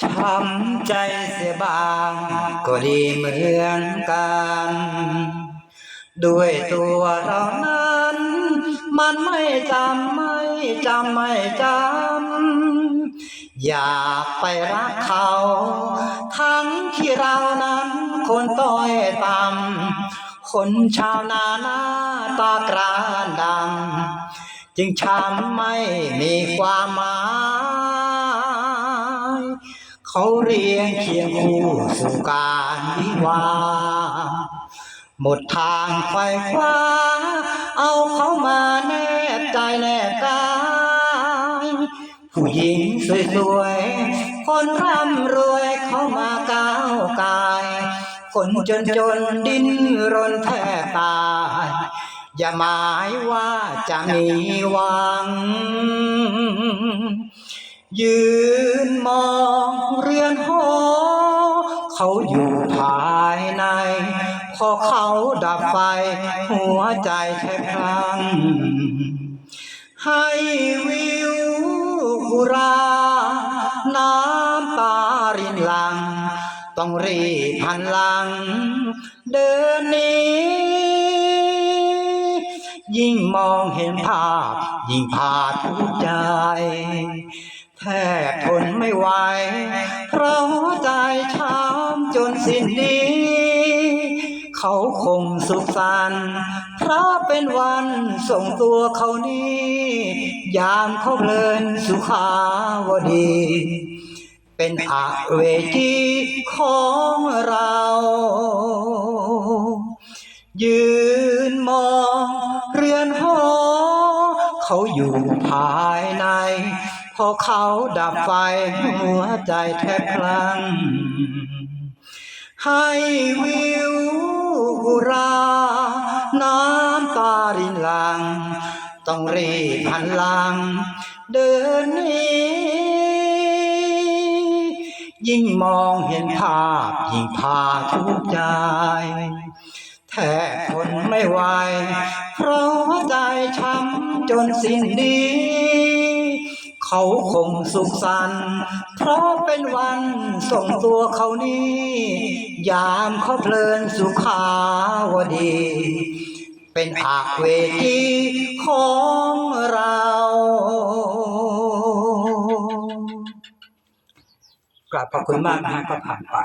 ช้ำใจเสียบางก็ดีเหมือนกัน ด้วยตัวเรานั้น มันไม่จำไม่จำไม่จำอยากไปรักเขา ทั้งที่เรานั้นคนต้อยต่ำคนชาวนาหน้าตากรานดำจึงช้ำไม่มีความหมาย เขาเรียงเคียงคู่สู่การวิวาห์หมดทางไขว่คว้า เอาเขามาแนบใจแนบกายผู้หญิงสวยๆ คนร่ำรวยเขามาก้าวกาย คนจนจนๆดิ้นรนแทบตาย อย่าหมายว่าจะมีหวัง ยืน เขาอยู่ภายใน พอเขาดับไฟ หัวใจแทบพลัง ให้วิวกุรา น้ำตารินลัง ต้องรีบหันหลัง เดินนี้ยิ่งมองเห็นภาพ ยิ่งพาทุกใจ แทบทนไม่ไหวเพราะหัวใจช้ำ สิ้นดีเขาคงสุขสันต์เพราะเป็นวันส่งตัวเขานี้ ยามเขาเพลินสุขาวดี เป็นอเวจีของเรา ยืนมองเรือนหอเขาอยู่ภายในพอเขาดับไฟหัวใจแทบพลัง ให้วิวรา น้ำตารินหลัง ต้องรีบหันหลัง เดินหนี้ยิ่งมองเห็นภาพยิ่งพาทุกใจ แทบทนไม่ไหวเพราะใจช้ำจนสิ้นดี เขาคงสุขสันต์เพราะเป็นวันส่งตัวเขานี้ ยามเขาเพลินสุขาวดี เป็นอากเวทีของเรา กลับขอบคุณมากนะก็ผ่านไป